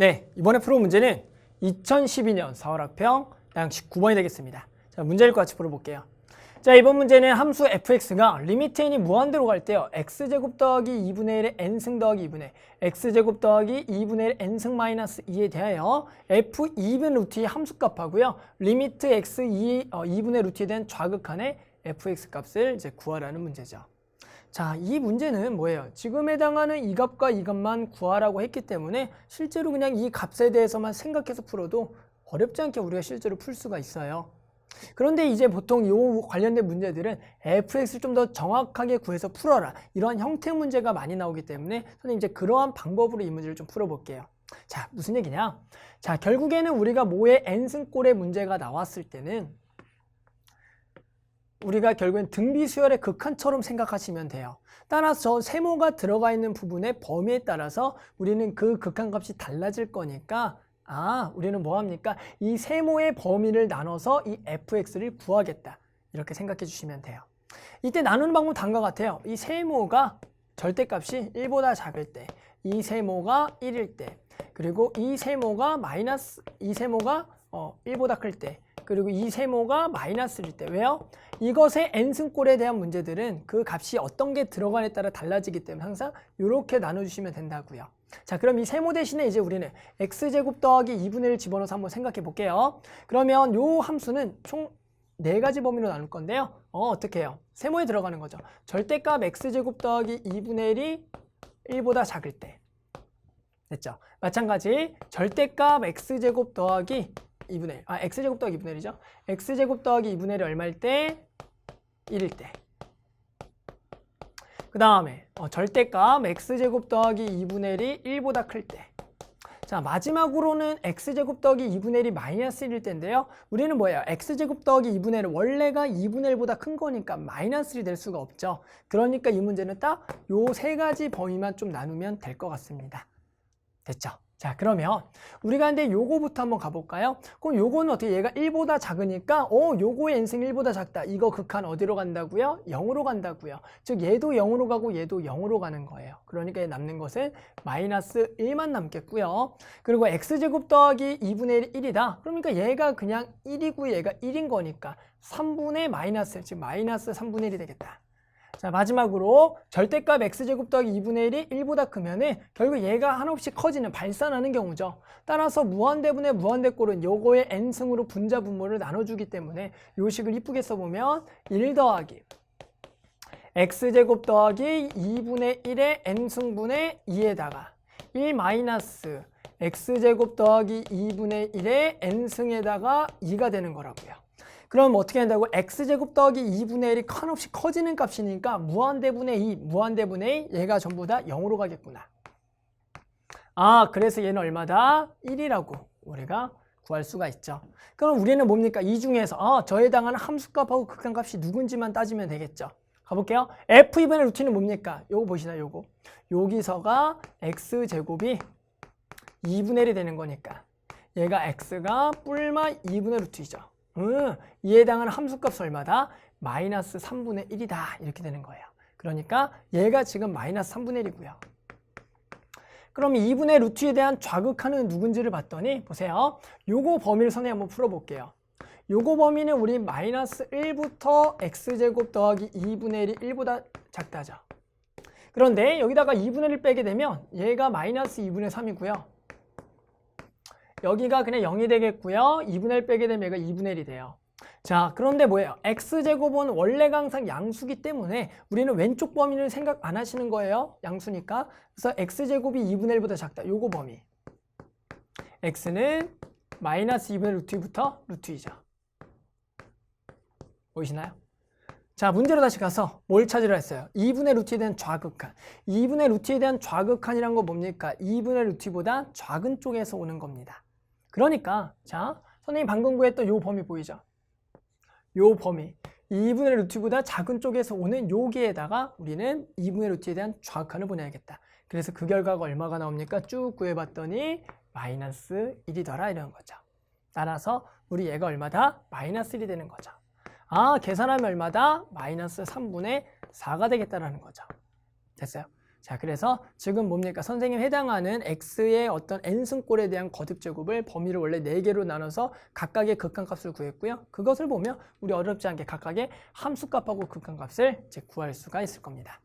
네, 이번에 풀어 문제는 2012년 4월 학평 양식 9번이 되겠습니다. 자, 문제를 같이 풀어볼게요. 자, 이번 문제는 함수 fx가 리미트 n이 무한대로 갈 때요. x제곱 더하기 2분의 1의 n승 더하기 2분의 x제곱 더하기 2분의 1 n승 마이너스 2에 대하여 f 2분 루트의 함수값하고요. 리미트 x 2, 어, 2분의 루트에 대한 좌극한의 fx 값을 이제 구하라는 문제죠. 자, 이 문제는 뭐예요? 지금 해당하는 이 값과 이 값만 구하라고 했기 때문에 실제로 그냥 이 값에 대해서만 생각해서 풀어도 어렵지 않게 우리가 실제로 풀 수가 있어요. 그런데 이제 보통 이 관련된 문제들은 fx를 좀 더 정확하게 구해서 풀어라. 이러한 형태 문제가 많이 나오기 때문에 선생님 이제 그러한 방법으로 이 문제를 좀 풀어볼게요. 자, 무슨 얘기냐? 자, 결국에는 우리가 모의 n승꼴의 문제가 나왔을 때는 우리가 결국엔 등비수열의 극한처럼 생각하시면 돼요. 따라서 저 세모가 들어가 있는 부분의 범위에 따라서 우리는 그 극한값이 달라질 거니까 아, 우리는 뭐 합니까? 이 세모의 범위를 나눠서 이 fx를 구하겠다. 이렇게 생각해 주시면 돼요. 이때 나누는 방법 다음과 같아요. 이 세모가 절대값이 1보다 작을 때, 이 세모가 1일 때, 그리고 이 세모가 마이너스, 이 세모가 어, 1보다 클 때, 그리고 이 세모가 마이너스일 때. 왜요? 이것의 n승꼴에 대한 문제들은 그 값이 어떤 게 들어가냐에 따라 달라지기 때문에 항상 이렇게 나눠주시면 된다고요. 자, 그럼 이 세모 대신에 이제 우리는 x제곱 더하기 2분의 1 집어넣어서 한번 생각해 볼게요. 그러면 요 함수는 총 네 가지 범위로 나눌 건데요. 어, 어떻게 해요? 세모에 들어가는 거죠. 절대값 x제곱 더하기 2분의 1이 1보다 작을 때. 됐죠? 마찬가지 절대값 x제곱 더하기 2분의 1. 아, x제곱 더하기 2분의 1이죠. x제곱 더하기 2분의 1이 얼마일 때? 1일 때. 그 다음에 어, 절대값 x제곱 더하기 2분의 1이 1보다 클 때. 자 마지막으로는 x제곱 더하기 2분의 1이 마이너스 1일 때인데요. 우리는 뭐예요? x제곱 더하기 2분의 1 원래가 2분의 1보다 큰 거니까 마이너스 1이 될 수가 없죠. 그러니까 이 문제는 딱 요 세 가지 범위만 좀 나누면 될 것 같습니다. 됐죠? 자 그러면 우리가 근데 요거부터 한번 가볼까요? 그럼 요거는 어떻게 얘가 1보다 작으니까 어 요거의 n승 1보다 작다. 이거 극한 어디로 간다고요? 0으로 간다고요. 즉 얘도 0으로 가고 얘도 0으로 가는 거예요. 그러니까 남는 것은 마이너스 1만 남겠고요. 그리고 x제곱 더하기 2분의 1이 1이다. 그러니까 얘가 그냥 1이고 얘가 1인 거니까 3분의 마이너스 즉 마이너스 3분의 1이 되겠다. 자 마지막으로 절대값 x제곱 더하기 2분의 1이 1보다 크면 은 결국 얘가 한없이 커지는 발산하는 경우죠. 따라서 무한대분의 무한대꼴은 요거의 n승으로 분자 분모를 나눠주기 때문에 요 식을 이쁘게 써보면 1 더하기 x제곱 더하기 2분의 1의 n승분의 2에다가 1 마이너스 x제곱 더하기 2분의 1의 n승에다가 2가 되는 거라고요. 그럼 어떻게 한다고? x제곱 더하기 2분의 1이 한없이 커지는 값이니까 무한대분의 2, 무한대분의 2, 얘가 전부 다 0으로 가겠구나. 아, 그래서 얘는 얼마다? 1이라고 우리가 구할 수가 있죠. 그럼 우리는 뭡니까? 이 중에서 아, 저에 해당하는 함수값하고 극한값이 누군지만 따지면 되겠죠. 가볼게요. f2분의 루트는 뭡니까? 요거 보시나요? 요거. 여기서가 x제곱이 2분의 1이 되는 거니까 얘가 x가 뿔마 2분의 루트이죠. 음, 이에 해당하는 함수값 얼마다? 마이너스 3분의 1이다. 이렇게 되는 거예요. 그러니까 얘가 지금 마이너스 3분의 1이고요. 그럼 2분의 루트에 대한 좌극하는 누군지를 봤더니 보세요. 요거 범위를 선에 한번 풀어볼게요. 요거 범위는 우리 마이너스 1부터 x제곱 더하기 2분의 1이 1보다 작다죠. 그런데 여기다가 2분의 1 빼게 되면 얘가 마이너스 2분의 3이고요. 여기가 그냥 0이 되겠고요. 2분의 1 빼게 되면 얘가 2분의 1이 돼요. 자, 그런데 뭐예요? x제곱은 원래가 항상 양수기 때문에 우리는 왼쪽 범위를 생각 안 하시는 거예요. 양수니까. 그래서 x제곱이 2분의 1보다 작다. 요거 범위. x는 마이너스 2분의 루트 2부터 루트 2죠. 보이시나요? 자, 문제로 다시 가서 뭘 찾으려 했어요? 2분의 루트에 대한 좌극한. 2분의 루트에 대한 좌극한이란 거 뭡니까? 2분의 루트보다 작은 쪽에서 오는 겁니다. 그러니까 자 선생님 방금 구했던 요 범위 보이죠? 요 범위 2분의 루트보다 작은 쪽에서 오는 여기에다가 우리는 2분의 루트에 대한 좌극한을 보내야겠다. 그래서 그 결과가 얼마가 나옵니까? 쭉 구해봤더니 마이너스 1이더라 이런 거죠. 따라서 우리 얘가 얼마다? 마이너스 1이 되는 거죠. 아 계산하면 얼마다? 마이너스 3분의 4가 되겠다라는 거죠. 됐어요? 자, 그래서 지금 뭡니까? 선생님 해당하는 x의 어떤 n승꼴에 대한 거듭 제곱을 범위를 원래 4개로 나눠서 각각의 극한값을 구했고요. 그것을 보면 우리 어렵지 않게 각각의 함수값하고 극한값을 이제 구할 수가 있을 겁니다.